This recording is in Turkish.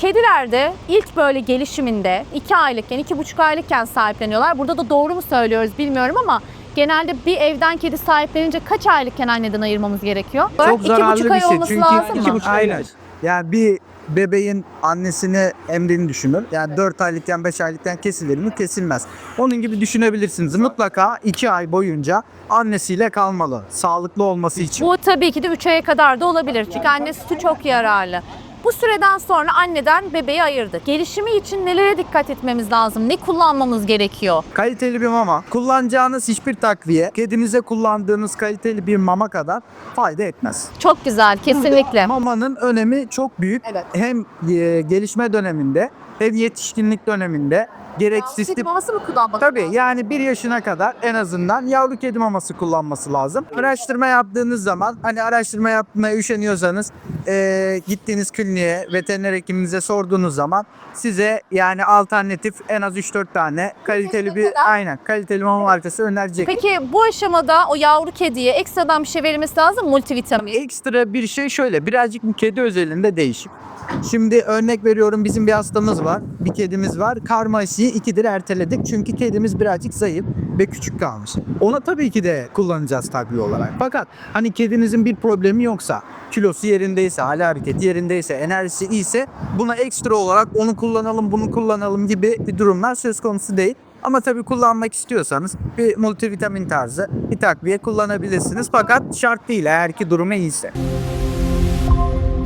kedilerde ilk böyle gelişiminde 2 aylıkken, 2,5 aylıkken sahipleniyorlar. Burada da doğru mu söylüyoruz bilmiyorum ama genelde bir evden kedi sahiplenince kaç aylıkken anneden ayırmamız gerekiyor? Çok İki zararlı buçuk bir ay şey. olması Çünkü lazım iki mı? buçuk ay Aynen. Yani bir bebeğin annesini emdiğini düşünün. Yani 4 aylıkken 5 aylıkken kesilir mi? Kesilmez. Onun gibi düşünebilirsiniz. Mutlaka 2 ay boyunca annesiyle kalmalı. Sağlıklı olması için. Bu tabii ki de 3 aya kadar da olabilir. Çünkü anne sütü çok yararlı. Bu süreden sonra anneden bebeği ayırdık. Gelişimi için nelere dikkat etmemiz lazım? Ne kullanmamız gerekiyor? Kaliteli bir mama. Kullanacağınız hiçbir takviye kedinize kullandığınız kaliteli bir mama kadar fayda etmez. Çok güzel, kesinlikle. Mamanın önemi çok büyük. Evet. Hem e, gelişme döneminde hem yetişkinlik döneminde gerek sistem maması mı kullanmak? Tabii yani bir yaşına kadar en azından yavru kedi maması kullanması lazım. Araştırma yaptığınız zaman hani araştırma yapmaya üşeniyorsanız eee, gittiğiniz kliniğe veteriner hekiminize sorduğunuz zaman size yani alternatif en az 3-4 tane kaliteli bir aynen kaliteli mama markası önerecek. Peki bu aşamada o yavru kediye ekstradan bir şey verilmesi lazım mı? multivitamin. Ekstra bir şey şöyle birazcık bu kedi özelinde değişik. Şimdi örnek veriyorum bizim bir hastamız var. Bir kedimiz var. Karma aşıyı ikidir erteledik. Çünkü kedimiz birazcık zayıf ve küçük kalmış. Ona tabii ki de kullanacağız takviye olarak. Fakat hani kedinizin bir problemi yoksa, kilosu yerindeyse, hali hareketi yerindeyse, enerjisi iyiyse buna ekstra olarak onu kullanalım, bunu kullanalım gibi bir durumlar söz konusu değil. Ama tabii kullanmak istiyorsanız bir multivitamin tarzı bir takviye kullanabilirsiniz. Fakat şart değil eğer ki durumu iyiyse.